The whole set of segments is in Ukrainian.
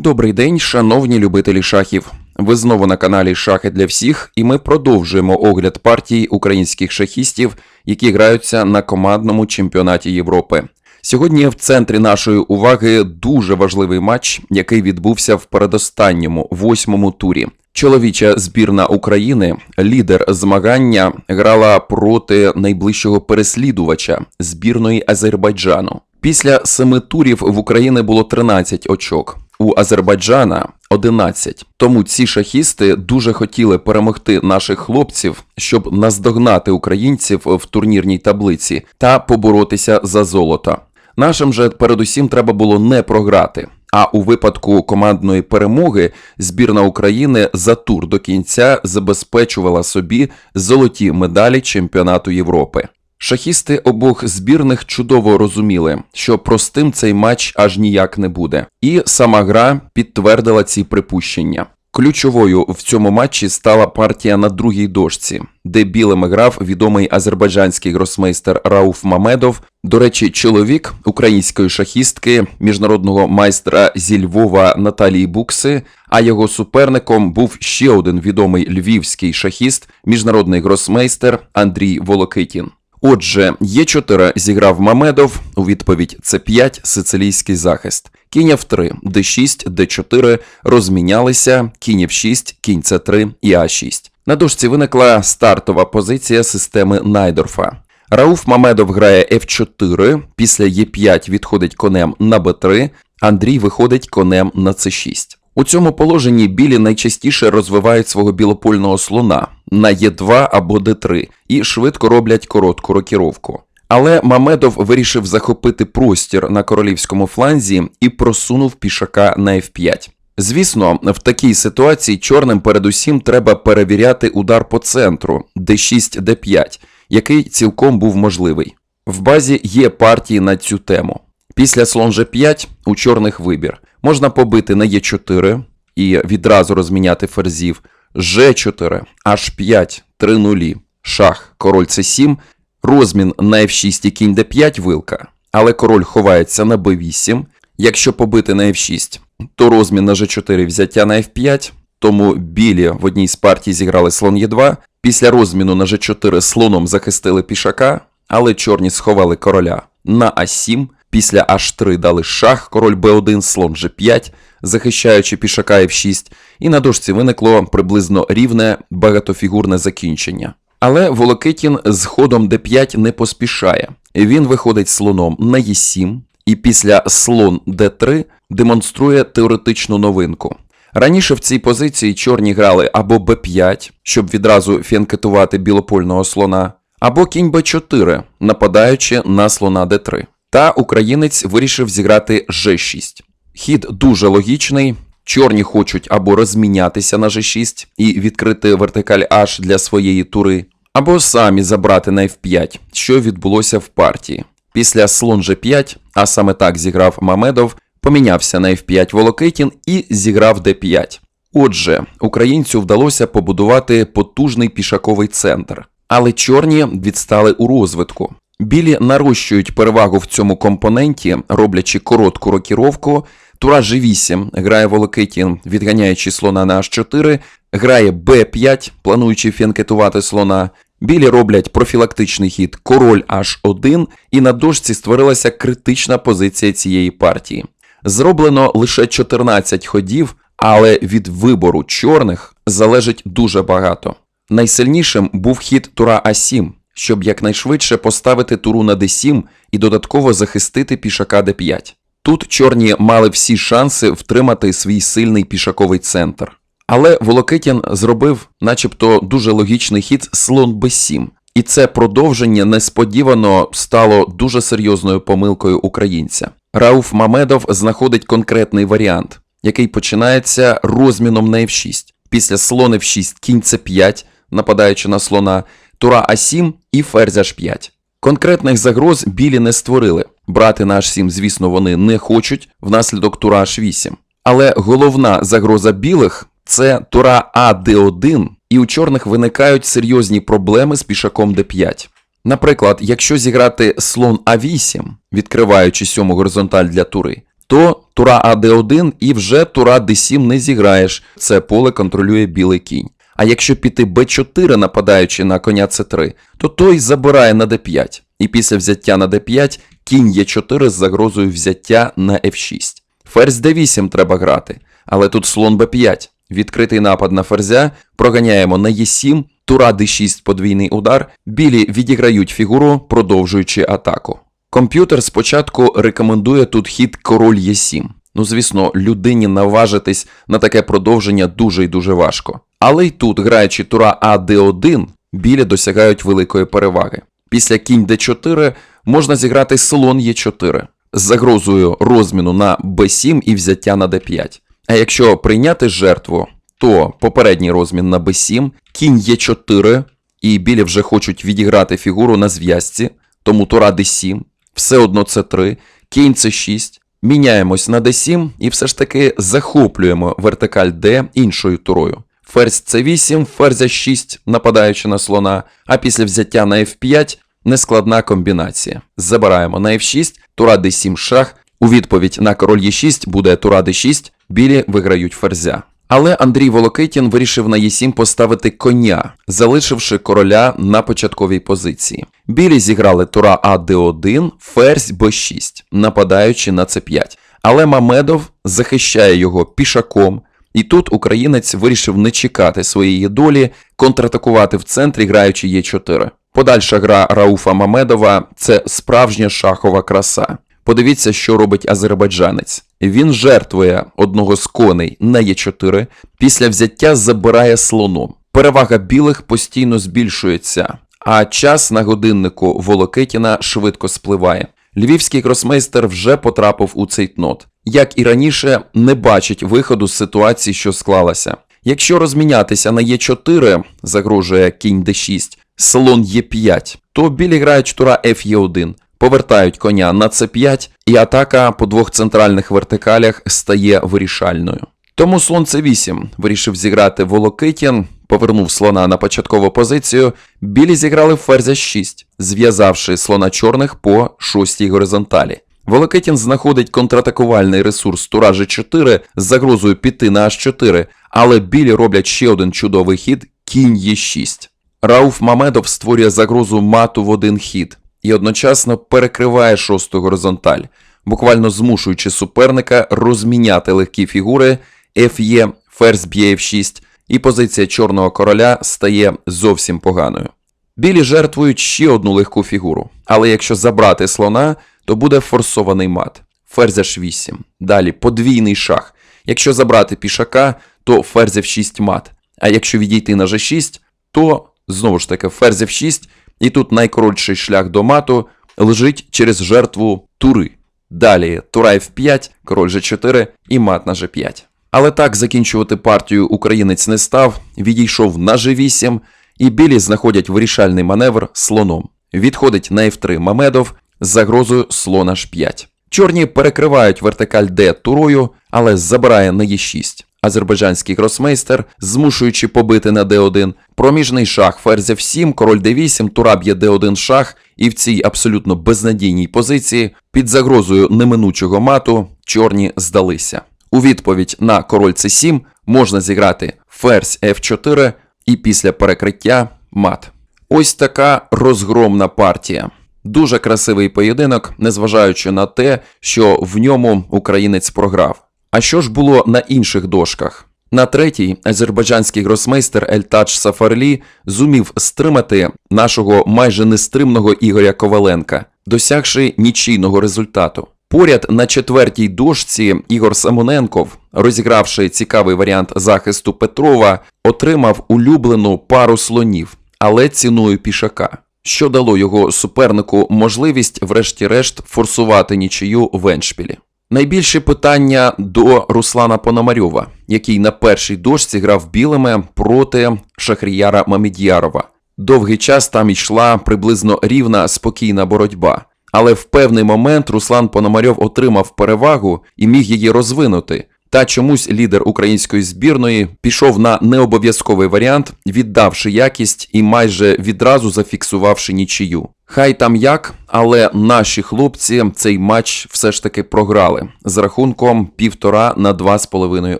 Добрий день, шановні любителі шахів. Ви знову на каналі Шахи для всіх, і ми продовжуємо огляд партій українських шахістів, які граються на командному чемпіонаті Європи. Сьогодні в центрі нашої уваги дуже важливий матч, який відбувся в передостанньому восьмому турі. Чоловіча збірна України, лідер змагання, грала проти найближчого переслідувача збірної Азербайджану. Після семи турів в Україні було 13 очок, у Азербайджана 11. Тому ці шахісти дуже хотіли перемогти наших хлопців, щоб наздогнати українців в турнірній таблиці та поборотися за золото. Нашим же передусім треба було не програти. А у випадку командної перемоги збірна України за тур до кінця забезпечувала собі золоті медалі чемпіонату Європи. Шахісти обох збірних чудово розуміли, що простим цей матч аж ніяк не буде, і сама гра підтвердила ці припущення. Ключовою в цьому матчі стала партія на другій дошці, де білими грав відомий азербайджанський гросмейстер Рауф Мамедов. До речі, чоловік української шахістки, міжнародного майстра зі Львова Наталії Букси. А його суперником був ще один відомий львівський шахіст, міжнародний гросмейстер Андрій Волокитін. Отже, Є4 зіграв Мамедов, у відповідь С5 сицилійський захист. Кінь F3, Д6, Д4 розмінялися, кінь F6, кінь С3 і А6. На дошці виникла стартова позиція системи Найдорфа. Рауф Мамедов грає F4, після Е5 відходить конем на Б3, Андрій виходить конем на С6. У цьому положенні білі найчастіше розвивають свого білопольного слона на Е2 або Д3 і швидко роблять коротку рокіровку. Але Мамедов вирішив захопити простір на королівському фланзі і просунув пішака на F5. Звісно, в такій ситуації чорним передусім треба перевіряти удар по центру D6, D5, який цілком був можливий. В базі є партії на цю тему. Після слон G5 у чорних вибір. Можна побити на Е4 і відразу розміняти ферзів. G4, H5, 3 нулі, шах, король С7, розмін на F6 і кінь D5 вилка, але король ховається на B8. Якщо побити на F6, то розмін на G4 взяття на F5, тому білі в одній з партій зіграли слон Е2. Після розміну на G4 слоном захистили пішака, але чорні сховали короля на А7. Після H3 дали шах, король b1, слон g5, захищаючи пішака f6, і на дошці виникло приблизно рівне багатофігурне закінчення. Але Волокитін з ходом d5 не поспішає. Він виходить слоном на e7, і після слон d3 демонструє теоретичну новинку. Раніше в цій позиції чорні грали або b5, щоб відразу фінкетувати білопольного слона, або кінь b4, нападаючи на слона d3. Та українець вирішив зіграти G6. Хід дуже логічний. Чорні хочуть або розмінятися на G6 і відкрити вертикаль H для своєї тури, або самі забрати на F5, що відбулося в партії. Після слон G5, а саме так зіграв Мамедов, помінявся на F5 Волокитін і зіграв D5. Отже, українцю вдалося побудувати потужний пішаковий центр, але чорні відстали у розвитку. Білі нарощують перевагу в цьому компоненті, роблячи коротку рокіровку. Тура G8 грає Волокитін, відганяючи слона на H4, грає B5, плануючи фінкетувати слона. Білі роблять профілактичний хід король H1, і на дошці створилася критична позиція цієї партії. Зроблено лише 14 ходів, але від вибору чорних залежить дуже багато. Найсильнішим був хід Тура А7 щоб якнайшвидше поставити туру на d7 і додатково захистити пішака d5. Тут чорні мали всі шанси втримати свій сильний пішаковий центр. Але Волокитін зробив, начебто, дуже логічний хід слон b7, і це продовження несподівано стало дуже серйозною помилкою українця. Рауф Мамедов знаходить конкретний варіант, який починається розміном на f6. Після слон f6 кінь c5, нападаючи на слона, тура А7 і ферзь H5. Конкретних загроз білі не створили. Брати на H7, звісно, вони не хочуть внаслідок тура H8. Але головна загроза білих це тура АД1, і у чорних виникають серйозні проблеми з пішаком d5. Наприклад, якщо зіграти слон А8, відкриваючи сьому горизонталь для тури, то тура АД1 і вже тура Д7 не зіграєш. Це поле контролює білий кінь. А якщо піти Б4, нападаючи на коня С3, то той забирає на Д5. І після взяття на Д5 кінь Е4 з загрозою взяття на F6. Ферзь Д8 треба грати, але тут слон Б5. Відкритий напад на ферзя, проганяємо на Е7, тура Д6 подвійний удар, білі відіграють фігуру, продовжуючи атаку. Комп'ютер спочатку рекомендує тут хід король Е7. Ну, звісно, людині наважитись на таке продовження дуже і дуже важко. Але й тут, граючи тура АД1, білі досягають великої переваги. Після кінь Д4 можна зіграти слон Е4 з загрозою розміну на Б7 і взяття на Д5. А якщо прийняти жертву, то попередній розмін на Б7, кінь Е4, і білі вже хочуть відіграти фігуру на зв'язці, тому тура Д7, все одно С3, кінь С6, міняємось на d7 і все ж таки захоплюємо вертикаль d іншою турою. Ферзь c 8 ферзь 6, нападаючи на слона, а після взяття на F5 нескладна комбінація. Забираємо на F6, тура D7 шах. У відповідь на король e6 буде тура D6, білі виграють ферзя. Але Андрій Волокитін вирішив на Е7 поставити коня, залишивши короля на початковій позиції. Білі зіграли тура АД1, ферзь Б6, нападаючи на С5. Але Мамедов захищає його пішаком, і тут українець вирішив не чекати своєї долі, контратакувати в центрі, граючи Е4. Подальша гра Рауфа Мамедова це справжня шахова краса. Подивіться, що робить азербайджанець. Він жертвує одного з коней на Е4, після взяття забирає слоном. Перевага білих постійно збільшується, а час на годиннику Волокитіна швидко спливає. Львівський кросмейстер вже потрапив у цейтнот. Як і раніше, не бачить виходу з ситуації, що склалася. Якщо розмінятися на Е4, загрожує кінь Д6, слон Е5, то білі грають тура Ф'Е1, повертають коня на С5, і атака по двох центральних вертикалях стає вирішальною. Тому слон С8 вирішив зіграти Волокитін, повернув слона на початкову позицію, білі зіграли ферзя 6, зв'язавши слона чорних по шостій горизонталі. Волокитін знаходить контратакувальний ресурс тура G4 з загрозою піти на H4, але білі роблять ще один чудовий хід кінь Е6. Рауф Мамедов створює загрозу мату в один хід і одночасно перекриває шосту горизонталь, буквально змушуючи суперника розміняти легкі фігури Ф'Е, ферзь б'є F6, і позиція чорного короля стає зовсім поганою. Білі жертвують ще одну легку фігуру, але якщо забрати слона, то буде форсований мат. Ферзь H8. Далі подвійний шах. Якщо забрати пішака, то ферзь F6 мат. А якщо відійти на G6, то знову ж таки ферзь F6, і тут найкоротший шлях до мату лежить через жертву тури. Далі тура F5, король G4 і мат на G5. Але так закінчувати партію українець не став, відійшов на G8, і білі знаходять вирішальний маневр слоном. Відходить на F3 Мамедов з загрозою слон H5. Чорні перекривають вертикаль D турою, але забирає на Е6. Азербайджанський гросмейстер, змушуючи побити на D1, проміжний шах ферзь F7, король D8, тура б'є D1 шах, і в цій абсолютно безнадійній позиції під загрозою неминучого мату чорні здалися. У відповідь на король c7 можна зіграти ферзь F4 і після перекриття мат. Ось така розгромна партія. Дуже красивий поєдинок, незважаючи на те, що в ньому українець програв. А що ж було на інших дошках? На третій азербайджанський гросмейстер Ельтач Сафарлі зумів стримати нашого майже нестримного Ігоря Коваленка, досягши нічийного результату. Поряд на четвертій дошці Ігор Самоненков, розігравши цікавий варіант захисту Петрова, отримав улюблену пару слонів, але ціною пішака, що дало його супернику можливість, врешті-решт, форсувати нічию в Еншпілі. Найбільше питання до Руслана Пономарьова, який на першій дошці грав білими проти Шахріяра Мамед'ярова. Довгий час там йшла приблизно рівна спокійна боротьба. Але в певний момент Руслан Пономарьов отримав перевагу і міг її розвинути. Та чомусь лідер української збірної пішов на необов'язковий варіант, віддавши якість і майже відразу зафіксувавши нічию. Хай там як, але наші хлопці цей матч все ж таки програли з рахунком півтора на два з половиною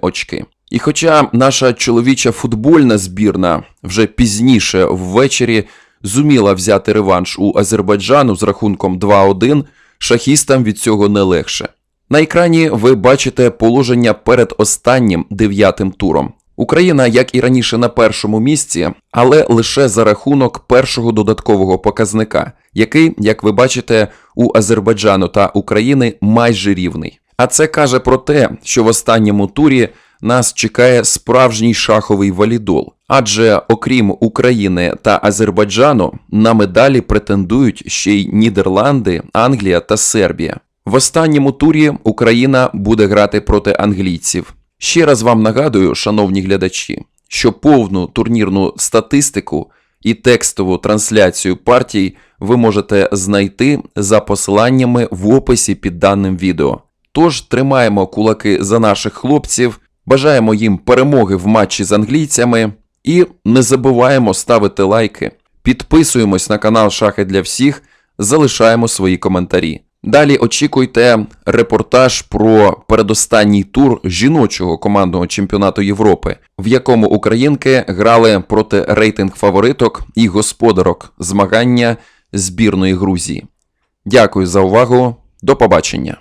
очки. І хоча наша чоловіча футбольна збірна вже пізніше ввечері зуміла взяти реванш у Азербайджану з рахунком 2-1, шахістам від цього не легше. На екрані ви бачите положення перед останнім дев'ятим туром. Україна, як і раніше, на першому місці, але лише за рахунок першого додаткового показника, який, як ви бачите, у Азербайджану та України майже рівний. А це каже про те, що в останньому турі нас чекає справжній шаховий валідол. Адже окрім України та Азербайджану, на медалі претендують ще й Нідерланди, Англія та Сербія. В останньому турі Україна буде грати проти англійців. Ще раз вам нагадую, шановні глядачі, що повну турнірну статистику і текстову трансляцію партій ви можете знайти за посиланнями в описі під даним відео. Тож тримаємо кулаки за наших хлопців, бажаємо їм перемоги в матчі з англійцями і не забуваємо ставити лайки. Підписуємось на канал Шахи для всіх, залишаємо свої коментарі. Далі очікуйте репортаж про передостанній тур жіночого командного чемпіонату Європи, в якому українки грали проти рейтинг фавориток і господарок змагання збірної Грузії. Дякую за увагу. До побачення.